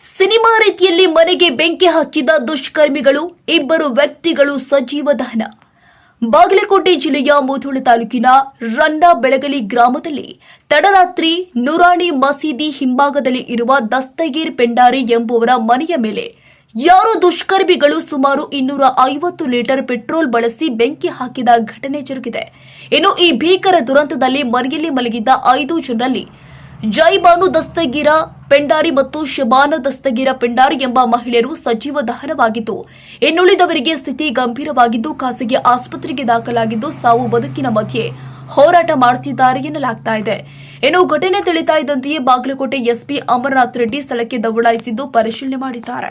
Cinema ರೀತಿಯಲ್ಲಿ ಮನೆಗೆ ಬೆಂಕಿ ಹಾಕಿದ ದುಷ್ಕರ್ಮಿಗಳು, ಇಬ್ಬರು ವ್ಯಕ್ತಿಗಳು ಸಜೀವ ದಹನ. ಬಾಗಲಕೋಟೆ ಜಿಲ್ಲೆಯ ಮುಧೋಳ ತಾಲೂಕಿನ ರಂಡ ಬೆಳಗಲಿ ಗ್ರಾಮದಲ್ಲಿ ತಡರಾತ್ರಿ ನುರಾಣಿ ಮಸೀದಿ ಹಿಂಭಾಗದಲ್ಲಿ ಇರುವ ದಸ್ತಗೀರ್ ಪೆಂಡಾರಿ ಎಂಬುವರ ಮನೆಯ ಮೇಲೆ ಯಾರೋ ದುಷ್ಕರ್ಮಿಗಳು ಸುಮಾರು ಇನ್ನೂರ ಐವತ್ತು ಲೀಟರ್ ಪೆಟ್ರೋಲ್ ಬಳಸಿ ಬೆಂಕಿ ಹಾಕಿದ ಘಟನೆ ಜರುಗಿದೆ. ಇನ್ನು ಈ ಭೀಕರ ದುರಂತದಲ್ಲಿ ಮನೆಯಲ್ಲಿ ಮಲಗಿದ್ದ ಐದು ಜನರಲ್ಲಿ ಜೈಬಾನು ದಸ್ತಗೀರ ಪೆಂಡಾರಿ ಮತ್ತು ಶಬಾನ ದಸ್ತಗೀರ ಪೆಂಡಾರಿ ಎಂಬ ಮಹಿಳೆಯರು ಸಜೀವ ದಹನವಾಗಿದ್ದು, ಇನ್ನುಳಿದವರಿಗೆ ಸ್ಥಿತಿ ಗಂಭೀರವಾಗಿದ್ದು ಖಾಸಗಿ ಆಸ್ಪತ್ರೆಗೆ ದಾಖಲಾಗಿದ್ದು ಸಾವು ಬದುಕಿನ ಮಧ್ಯೆ ಹೋರಾಟ ಮಾಡುತ್ತಿದ್ದಾರೆ ಎನ್ನಲಾಗ್ತಾ ಇದೆ. ಇನ್ನು ಘಟನೆ ತಿಳಿತಾ ಇದ್ದಂತೆಯೇ ಬಾಗಲಕೋಟೆ ಎಸ್ಪಿ ಅಮರನಾಥ್ ರೆಡ್ಡಿ ಸ್ಥಳಕ್ಕೆ ದೌಡಾಯಿಸಿದ್ದು ಪರಿಶೀಲನೆ ಮಾಡಿದ್ದಾರೆ.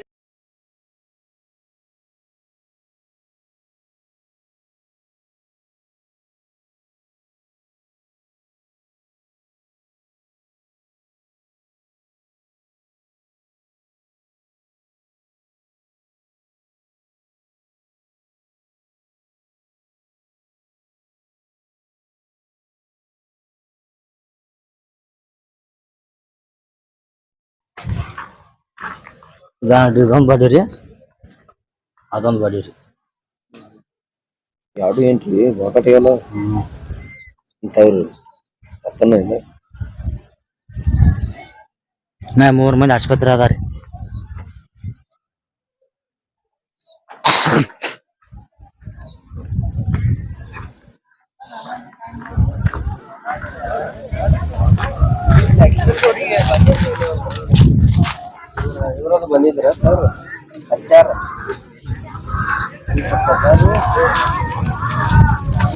ಇದೊಂದು ಬಾಡಿ ರೀ ಅದೊಂದು ಬಾಡಿ ರೀ ಯಾವುದು ಏನ್ರಿ ಬಾಕಟಿಗೆಲ್ಲ ಇಂಥವ್ರು ಅಪ್ಪನ ಇಲ್ಲ ನಾ ಮೂರ್ ಮಂದಿ ಆಸ್ಪತ್ರೆ ಅದ ರೀ ಇವ್ರದ್ದು ಬಂದಿದ್ರ ಸರ್ ಹಚ್ಚಾರ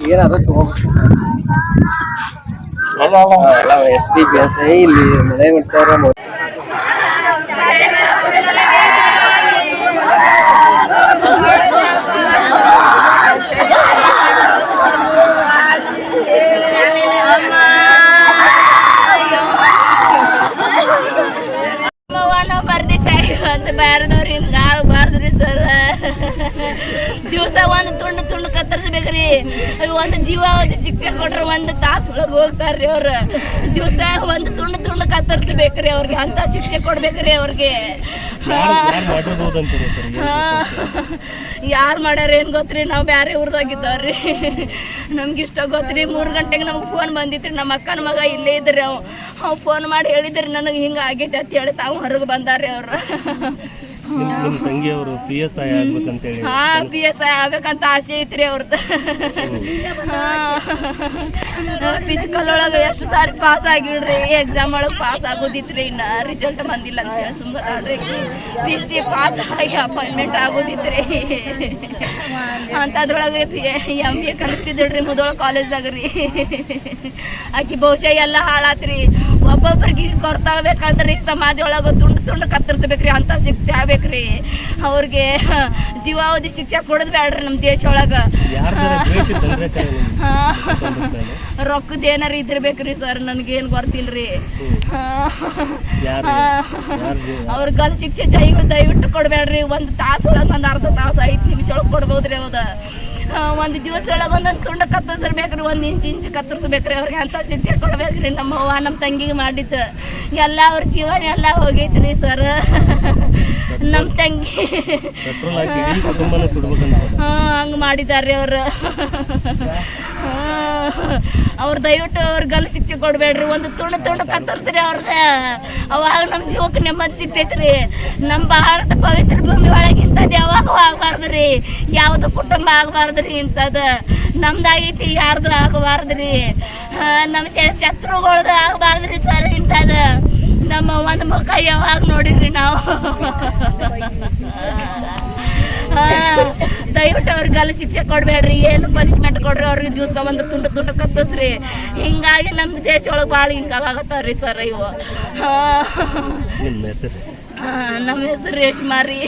ಏನಾದ್ರು ತಗೋಬೇಕು ಎಲ್ಲ S P B S I ಇಲ್ಲಿ ಮನೆ ಮಾಡ್ಸ್ಯಾರ ನಾವು ಬರ್ದಿ ಸಾಯಿ ಅಂತ ಬ್ಯಾರದವ್ರಿ ಹಿಂಗ ಬಾರ್ದ್ರಿ ಸರ್ ದಿವಸ ಒಂದು ತುಂಡು ತುಂಡು ಕತ್ತರಿಸ್ಬೇಕ್ರಿ. ಅದು ಒಂದು ಜೀವಾವಧಿ ಶಿಕ್ಷೆ ಕೊಟ್ರೆ ಒಂದು ತಾಸು ಒಳಗೆ ಹೋಗ್ತಾರ್ರಿ ಅವ್ರು. ದಿವಸ ಒಂದು ತುಂಡು ತುಂಡು ಕತ್ತರಿಸ್ಬೇಕ್ರಿ ಅವ್ರಿಗೆ ಅಂತ ಶಿಕ್ಷೆ ಕೊಡ್ಬೇಕ್ರಿ ಅವ್ರಿಗೆ. ಯಾರು ಮಾಡ್ಯಾರ ಏನು ಗೊತ್ತ್ರಿ? ನಾವು ಬೇರೆ ಊರ್ದಾಗಿದ್ದವ್ರಿ. ನಮ್ಗೆ ಇಷ್ಟ ಗೊತ್ತ್ರಿ. ಮೂರು ಗಂಟೆಗೆ ನಮ್ಗೆ ಫೋನ್ ಬಂದಿತ್ರಿ. ನಮ್ಮ ಅಕ್ಕನ ಮಗ ಇಲ್ಲೇ ಇದ್ರಿ ಅವ್. ಅವ್ ಫೋನ್ ಮಾಡಿ ಹೇಳಿದ್ರಿ ನನಗೆ ಹಿಂಗೆ ಆಗೈತೆ ಅಂತ ಹೇಳಿ ತಾವು ಹೊರಗೆ ಬಂದಾರ್ರಿ ಅವ್ರು. ನಿಮ್ಮ ತಂಗಿಯವರು ಪಿ ಎಸ್ ಐ ಆಗ್ಬೇಕಂತೇಳಿ. ಹಾ ಪಿ ಎಸ್ ಐ ಆಗ್ಬೇಕಂತ ಆಸೆ ಐತ್ರಿ ಅವ್ರದ್ದು ಫಿಸಿಕಲ್ ಒಳಗೆ ಎಷ್ಟು ಸಾರಿ ಪಾಸ್ ಆಗಿಡ್ರಿ ಎಕ್ಸಾಮ್ ಒಳಗೆ ಪಾಸ್ ಆಗೋದಿತ್ರಿ ಇನ್ನ ರಿಸಲ್ಟ್ ಬಂದಿಲ್ಲ ಅಂತ ಹೇಳಿ ಸುಮ್ಮನೆ ಪಿ ಸಿ ಪಾಸ್ ಆಗಿ ಅಪಾಯಿಂಟ್ಮೆಂಟ್ ಆಗೋದಿತ್ರಿ. ಅಂತದ್ರೊಳಗೆ ಎಂ ಎ ಕಲಿಸ್ತಿದ್ರಿ ಮುದೋಳ ಕಾಲೇಜ್ದಾಗ ರೀ. ಆಕಿ ಬಹುಶಃ ಎಲ್ಲ ಹಾಳಾತ್ರಿ. ಒಬ್ಬೊಬ್ರಿಗೆ ಕೊರ್ತಾಗಬೇಕಂದ್ರೆ ಸಮಾಜ ಒಳಗೆ ತುಂಡು ತುಂಡು ಕತ್ತರಿಸ್ಬೇಕ್ರಿ ಅಂತ ಶಿಕ್ಷೆ ಆಗ್ಬೇಕ್ರಿ. ಅವ್ರಿಗೆ ಜೀವಾವಧಿ ಶಿಕ್ಷೆ ಕೊಡೋದು ಬೇಡ್ರಿ ನಮ್ಮ ದೇಶ ಒಳಗೆ ರೊಕ್ಕದ ಏನಾರ ಇದ್ದಿರ್ಬೇಕ್ರಿ ಸರ್ ನನಗೇನು ಗೊತ್ತಿಲ್ರಿ. ಹಾ. ಯಾರು ಹಾ. ಯಾರ್ದು? ಅವ್ರ ಗಲ್ ಶಿಕ್ಷೆ ಜೈವ ದಯವಿಟ್ಟು ಕೊಡ್ಬೇಡ್ರಿ ಒಂದು ತಾಸು ಒಳಗೆ ಒಂದು ಅರ್ಧ ತಾಸು ಐದು ನಿಮಿಷ ಒಳಗೆ ಕೊಡ್ಬೋದ್ರಿ ಹೌದ ಒಂದು ದಿವಸ ಒಳಗೆ ಒಂದೊಂದು ತುಂಡ ಕತ್ತರಿಸ್ಬೇಕ್ರಿ ಒಂದು ಇಂಚು ಇಂಚು ಕತ್ತರಿಸ್ಬೇಕ್ರಿ ಅವ್ರಿಗೆ ಅಂತ ಶಿಕ್ಷೆ ಕೊಡ್ಬೇಕ್ರಿ ನಮ್ಮ ಅವ್ವ ನಮ್ಮ ತಂಗಿಗೆ ಮಾಡಿದ್ದು. ಎಲ್ಲ ಅವ್ರ ಜೀವನ ಎಲ್ಲ ಹೋಗೈತ್ರಿ ಸರ್. ನಮ್ಮ ತಂಗಿ. ಹಂಗೆ ಮಾಡಿದ್ದಾರೆ ಅವರು. ಅವ್ರು ದಯವಿಟ್ಟು ಅವ್ರಿಗೆಲ್ಲ ಗಲ್ ಶಿಕ್ಷೆ ಕೊಡಬೇಡ್ರಿ ಒಂದು ತುಂಡು ತುಂಡು ಕತ್ತರಿಸ್ರಿ ಅವ್ರದ್ದು ಅವಾಗ ನಮ್ಮ ಜೀವಕ್ಕೆ ನೆಮ್ಮದಿ ಸಿಗ್ತೈತ್ರಿ. ನಮ್ಮ ಭಾರತ ಪವಿತ್ರ ಭೂಮಿ ಒಳಗೆ ಇಂಥದ್ದು ಯಾವ್ದು ರೀ ಯಾವುದು ಕುಟುಂಬ ಆಗಬಾರ್ದು ರೀ ಇಂಥದ್ದು ನಮ್ದಾಗೈತಿ ಯಾರ್ದು ಆಗಬಾರ್ದ್ರಿ? ನಮ್ಮ ಶತ್ರುಗಳ್ದು ಆಗಬಾರ್ದು ರೀ ಸರ್ ಇಂಥದ್ದು ನಮ್ಮ ಒಂದು ಮುಖ ಯಾವಾಗ ನೋಡಿದ್ರಿ ನಾವು? ದಯವಿಟ್ಟು ಅವ್ರಿಗೆಲ್ಲ ಶಿಕ್ಷೆ ಕೊಡಬೇಡ್ರಿ ಏನು ಪನಿಷ್ಮೆಂಟ್ ಕೊಡ್ರಿ ಅವ್ರಿಗೆ ದಿವಸ ಒಂದು ತುಂಡು ತುಂಡು ಕತ್ತಸ್ರಿ ಹಿಂಗಾಗಿ ನಮ್ಮ ದೇಶ ಒಳಗೆ ಭಾಳ ಹಿಂಗಾಗತ್ತಾವ್ರಿ ಸರ್ ಇವು. ನಿಮ್ಮ ಹೆಸರು? ನಮ್ಮ ಹೆಸರು ರೇಷ್ಮಾ ರೀ.